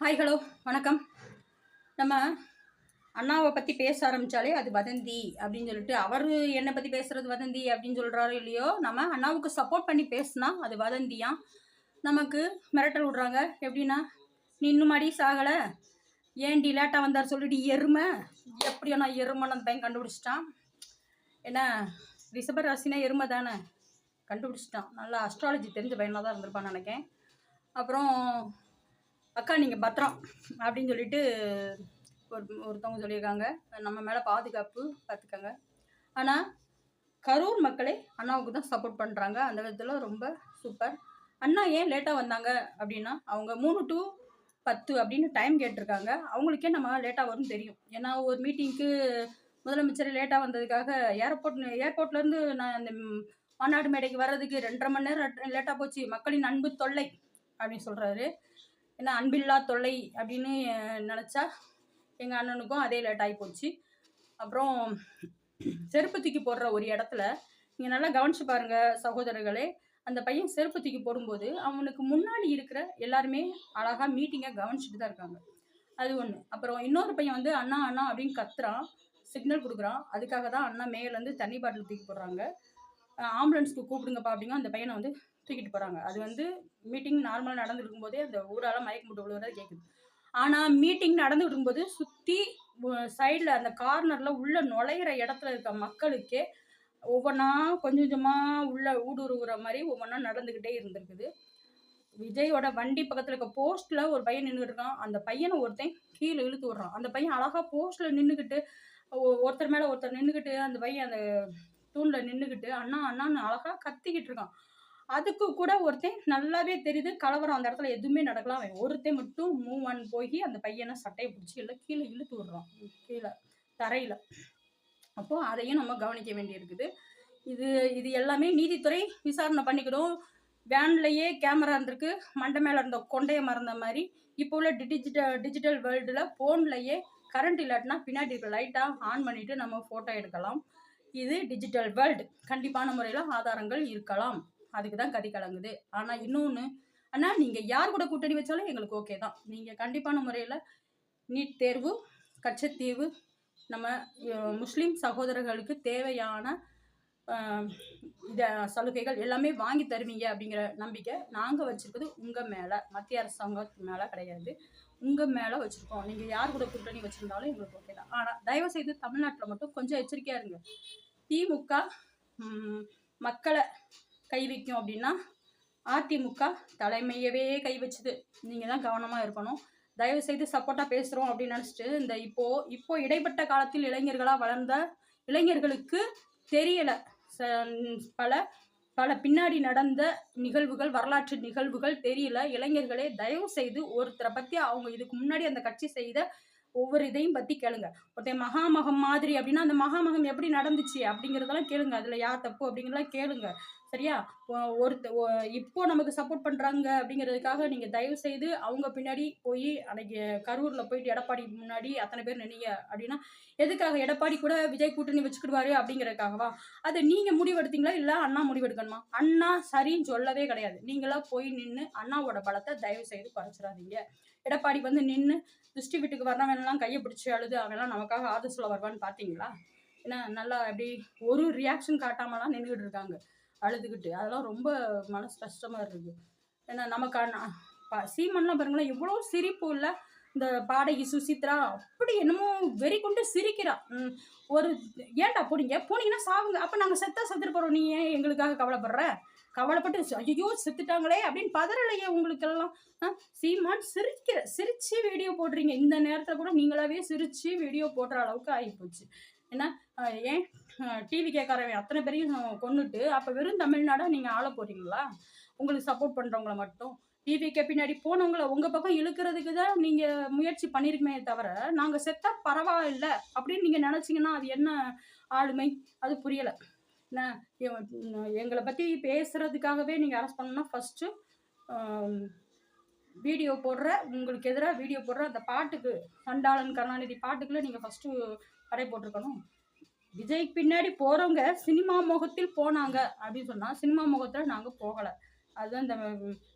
Hi hello வணக்கம். நம்ம அண்ணாவை பற்றி பேச ஆரம்பித்தாலே அது வதந்தி அப்படின்னு சொல்லிட்டு அவர் என்னை பற்றி பேசுகிறது வதந்தி அப்படின்னு சொல்கிறாரோ இல்லையோ நம்ம அண்ணாவுக்கு சப்போர்ட் பண்ணி பேசுனா அது வதந்தியா? நமக்கு மிரட்டல் விட்றாங்க. எப்படின்னா நீ இன்னும் அடி சாகலை. ஏன்டி லேட்டாக வந்தார் சொல்லிட்டு எருமை? எப்படியோ நான் எருமை அந்த பையன் கண்டுபிடிச்சிட்டான்? என்ன ரிஷப ராசினா எருமை தானே? கண்டுபிடிச்சிட்டான். நல்லா அஸ்ட்ராலஜி தெரிஞ்ச பையனாக தான் இருந்திருப்பான்னு நினைக்கேன் அப்புறம் அக்கா நீங்கள் பத்திரம் அப்படின்னு சொல்லிட்டு ஒரு ஒருத்தவங்க சொல்லியிருக்காங்க. நம்ம மேலே பாதுகாப்பு பார்த்துக்கோங்க ஆனால் கரூர் மக்களே அண்ணாவுக்கு தான் சப்போர்ட் பண்ணுறாங்க அந்த விதத்தில் ரொம்ப சூப்பர் அண்ணா ஏன் லேட்டாக வந்தாங்க அப்படின்னா அவங்க மூணு டு பத்து அப்படின்னு டைம் கேட்டிருக்காங்க. அவங்களுக்கே நம்ம லேட்டாக வரும்னு தெரியும். ஏன்னா ஒரு மீட்டிங்க்கு முதலமைச்சர் லேட்டாக வந்ததுக்காக ஏர்போர்ட் ஏர்போர்ட்லேருந்து நான் அந்த மாநாடு மேடைக்கு வர்றதுக்கு ரெண்டரை மணி நேரம் லேட்டாக போச்சு. மக்களின் அன்பு தொல்லை அப்படின்னு சொல்கிறாரு ஏன்னா அன்பில்லா தொல்லை அப்படின்னு நினச்சா எங்கள் அண்ணனுக்கும் அதே லேட் ஆகி போச்சு. அப்புறம் செருப்பு தூக்கி போடுற ஒரு இடத்துல நீங்கள் நல்லா கவனிச்சு பாருங்கள் சகோதரர்களே அந்த பையன் செருப்பு தூக்கி போடும்போது அவனுக்கு முன்னாடி இருக்கிற எல்லாருமே அழகாக மீட்டிங்கை கவனிச்சுட்டு தான் இருக்காங்க. அது ஒன்று அப்புறம் இன்னொரு பையன் வந்து அண்ணா அண்ணா அப்படின்னு கத்துறான் சிக்னல் கொடுக்குறான். அதுக்காக தான் அண்ணா மேலேருந்து தண்ணி பாட்டில் தூக்கி போடுறாங்க. ஆம்புலன்ஸ்க்கு கூப்பிடுங்கப்பா அப்படிங்க அந்த பையனை வந்து தூக்கிட்டு போகிறாங்க அது வந்து மீட்டிங் நார்மலாக நடந்துட்டு இருக்கும்போதே அந்த ஊரால் மயக்க முட்டு விழுவதை கேட்குது ஆனால் மீட்டிங் நடந்துட்டு இருக்கும்போது சுற்றி சைடில் அந்த கார்னரில் உள்ள நுழையிற இடத்துல இருக்க மக்களுக்கே ஒவ்வொன்றா கொஞ்சம் கொஞ்சமாக உள்ள ஊடுருவுற மாதிரி ஒவ்வொன்றா நடந்துக்கிட்டே இருந்திருக்குது. விஜயோட வண்டி பக்கத்தில் இருக்க போஸ்ட்டில் ஒரு பையன் நின்றுட்டு இருக்கான். அந்த பையனை ஒருத்தன் கீழே இழுத்து விட்றான். அந்த பையன் அழகாக போஸ்ட்டில் நின்றுக்கிட்டு ஒருத்தர் மேலே ஒருத்தர் நின்றுக்கிட்டு அந்த பையன் அந்த தூணில் நின்றுக்கிட்டு அண்ணா அண்ணான்னு அழகாக கத்திக்கிட்டு இருக்கான். அதுக்கு கூட ஒருத்தன் நல்லாவே தெரியுது. கலவரம் அந்த இடத்துல எதுவுமே நடக்கலாம் ஒருத்தன் மட்டும் மூவ் ஆன் போய் அந்த பையனை சட்டையை பிடிச்சி இல்லை கீழே இழுத்து விடுறான். கீழே தரையில். அப்போது அதையும் நம்ம கவனிக்க வேண்டியிருக்குது. இது இது எல்லாமே நீதித்துறை விசாரணை பண்ணிக்கிடும். வேன்லேயே கேமரா இருந்திருக்கு. மண்டை மேலே இருந்த கொண்டையை மறந்த மாதிரி. இப்போ உள்ள டிஜிட்டல் டிஜிட்டல் வேர்ல்டில் ஃபோன்லேயே கரண்ட் இல்லாட்டினா பின்னாடி இருக்க லைட்டாக ஆன் பண்ணிவிட்டு நம்ம ஃபோட்டோ எடுக்கலாம். இது டிஜிட்டல் வேர்ல்டு கண்டிப்பான முறையில் ஆதாரங்கள் இருக்கலாம். அதுக்கு தான் கதி கலங்குது. ஆனால் இன்னொன்று ஆனால் நீங்கள் யார் கூட கூட்டணி வச்சாலும் எங்களுக்கு ஓகே தான். நீங்கள் கண்டிப்பான முறையில் நீட் தேர்வு கச்சத்தீவு நம்ம முஸ்லீம் சகோதரர்களுக்கு தேவையான இத சலுகைகள் எல்லாமே வாங்கி தருவீங்க அப்படிங்கிற நம்பிக்கை நாங்கள் வச்சுருக்கிறது உங்கள் மேலே. மத்திய அரசாங்கத்து மேலே கிடையாது. உங்கள் மேலே வச்சுருக்கோம். நீங்கள் யார் கூட கூட்டணி வச்சுருந்தாலும் எங்களுக்கு ஓகே தான். ஆனால் தயவு செய்து தமிழ்நாட்டில் மட்டும் கொஞ்சம் எச்சரிக்கையாக இருங்க. திமுக மக்களை கை வைக்கும் அப்படின்னா அதிமுக தலைமையவே கை வச்சுது. நீங்கள் தான் கவனமாக இருக்கணும். தயவு செய்து சப்போர்ட்டாக பேசுகிறோம் அப்படின்னு நினச்சிட்டு இந்த இப்போ இப்போ இடைப்பட்ட காலத்தில் இளைஞர்களாக வளர்ந்த இளைஞர்களுக்கு தெரியலை. பல பல பின்னாடி நடந்த நிகழ்வுகள் வரலாற்று நிகழ்வுகள் தெரியல. இளைஞர்களே தயவு செய்து ஒருத்தரை பற்றி அவங்க இதுக்கு முன்னாடி அந்த கட்சி செய்த ஒவ்வொரு இதையும் பற்றி கேளுங்க. ஒருத்தன் மகாமகம் மாதிரி அப்படின்னா அந்த மகாமகம் எப்படி நடந்துச்சு அப்படிங்கிறதெல்லாம் கேளுங்க. அதில் யார் தப்பு அப்படிங்கிறதெல்லாம் கேளுங்க. சரியா? ஒருத்த இப்போ நமக்கு சப்போர்ட் பண்ணுறாங்க அப்படிங்கிறதுக்காக நீங்கள் தயவு செய்து அவங்க பின்னாடி போய் அன்னைக்கு கரூரில் போயிட்டு எடப்பாடி முன்னாடி அத்தனை பேர் நினைங்க அப்படின்னா எதுக்காக? எடப்பாடி கூட விஜய் கூட்டணி வச்சுக்கிடுவாரு அப்படிங்கிறதுக்காகவா? அதை நீங்கள் முடிவெடுத்தீங்களா? இல்லை அண்ணா முடிவெடுக்கணுமா? அண்ணா சரின்னு சொல்லவே கிடையாது. நீங்களா போய் நின்று அண்ணாவோட பலத்தை தயவு செய்து குறைச்சிடாதீங்க. எடப்பாடி வந்து நின்று திருஷ்டி வீட்டுக்கு வர்றவன்லாம் கையை பிடிச்சி அழுது அவன்லாம் நமக்காக ஆதர் சொல்ல வருவான்னு பார்த்தீங்களா ஏன்னா நல்லா அப்படி ஒரு ரியாக்ஷன் காட்டாமலாம் நின்றுக்கிட்டு இருக்காங்க அழுதுகிட்டு. அதெல்லாம் ரொம்ப மனசு கஷ்டமாக இருக்குது. ஏன்னா நமக்கு சீமன்லாம் பாருங்களேன் எவ்வளோ சிரிப்பு இல்லை இந்த பாடகி சுசித்ரா அப்படி என்னமோ வெறி கொண்டு சிரிக்கிறா. ஒரு ஏன்டா போனீங்க? போனீங்கன்னா சாவுங்க. அப்போ நாங்கள் செத்தா செத்துட்டு போகிறோம் நீ ஏன் எங்களுக்காக கவலைப்படுற? கவலைப்பட்டு ஐயோ செத்துட்டாங்களே அப்படின்னு பதறலையே உங்களுக்கெல்லாம். ஆ, சீமான் சிரிக்கிற சிரிச்சு வீடியோ போடுறீங்க. இந்த நேரத்தில் கூட நீங்களாவே சிரிச்சு வீடியோ போடுற அளவுக்கு ஆகிப்போச்சு. ஏன்னா ஏன்? டிவி கேட்காரவன் அத்தனை பேரையும் கொண்டுட்டு அப்போ வெறும் தமிழ்நாடாக நீங்கள் ஆள போறீங்களா? உங்களுக்கு சப்போர்ட் பண்ணுறவங்கள மட்டும். டிவிக்கு பின்னாடி போனவங்கள உங்கள் பக்கம் இழுக்கிறதுக்கு தான் நீங்கள் முயற்சி பண்ணியிருக்குமே தவிர நாங்கள் செத்தா பரவாயில்ல அப்படின்னு நீங்கள் நினச்சிங்கன்னா அது என்ன ஆளுமை? அது புரியலை. என்ன எங்களை பற்றி பேசுகிறதுக்காகவே நீங்கள் அரெஸ்ட் பண்ணணும்னா ஃபஸ்ட்டு வீடியோ போடுற உங்களுக்கு எதிராக வீடியோ போடுற அந்த பாட்டுக்கு சண்டாளன் கருணாநிதி பாட்டுக்குள்ளே நீங்கள் ஃபஸ்ட்டு படை போட்டிருக்கணும். விஜய்க்கு பின்னாடி போகிறவங்க சினிமா முகத்தில் போனாங்க அப்படின்னு சொன்னால் சினிமா முகத்தில் நாங்கள் போகலை. அதுதான் இந்த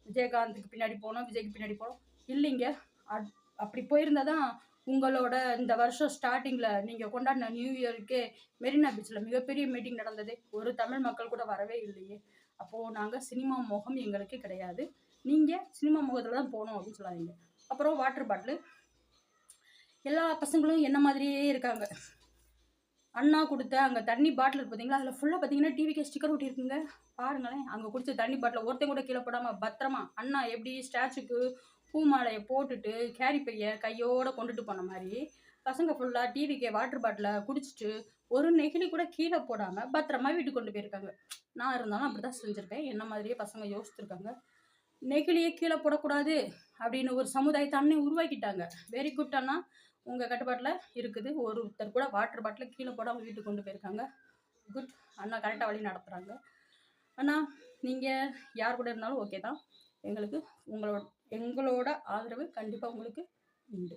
விஜயகாந்துக்கு பின்னாடி போனோம் விஜய்க்கு பின்னாடி போனோம். இல்லைங்க அப் அப்படி போயிருந்தா தான் உங்களோட இந்த வருஷம் ஸ்டார்டிங்கில் நீங்கள் கொண்டாடின நியூ இயருக்கு மெரினா பீச்சில் மிகப்பெரிய மீட்டிங் நடந்தது. ஒரு தமிழ் மக்கள் கூட வரவே இல்லையே. அப்போது நாங்கள் சினிமா முகம் எங்களுக்கு கிடையாது. நீங்கள் சினிமா முகத்தில் தான் போகணும் அப்படின்னு சொல்லாதீங்க. அப்புறம் வாட்டர் பாட்டிலு எல்லா பசங்களும் என்ன மாதிரியே இருக்காங்க. அண்ணா கொடுத்த அங்கே தண்ணி பாட்டில் பார்த்தீங்களா அதில் ஃபுல்லாக பார்த்தீங்கன்னா டிவிக்கு ஸ்டிக்கர் ஒட்டியிருக்குங்க. பாருங்களேன். அங்கே குடிச்ச தண்ணி பாட்டில் ஒருத்தன் கூட கீழே போடாமல் பத்திரமா அண்ணா எப்படி ஸ்டாச்சுக்கு பூ மாலையை போட்டுட்டு கேரி பைய கையோடு கொண்டுட்டு போன மாதிரி பசங்க ஃபுல்லாக டிவிக்கு வாட்டர் பாட்டிலை குடிச்சிட்டு ஒரு நெகிழி கூட கீழே போடாமல் பத்திரமா வீட்டுக்கு கொண்டு போயிருக்காங்க. நான் இருந்தாலும் அப்படி தான் செஞ்சுருக்கேன் என்ன மாதிரியே பசங்க யோசிச்சிருக்காங்க. நெகிழியை கீழே போடக்கூடாது அப்படின்னு ஒரு சமுதாயத்தை அண்ணே உருவாக்கிட்டாங்க. வெரி குட் அண்ணா உங்கள் கட்டுப்பாட்டில் இருக்குது. ஒருத்தர் கூட வாட்டர் பாட்டில் கீழே போடாமல் வீட்டுக்கு கொண்டு போயிருக்காங்க. குட் அண்ணா கரெக்டாக வழி நடத்துகிறாங்க அண்ணா நீங்கள் யார் கூட இருந்தாலும் ஓகே தான். எங்களுக்கு உங்களோட எங்களோட ஆதரவு கண்டிப்பாக உங்களுக்கு உண்டு.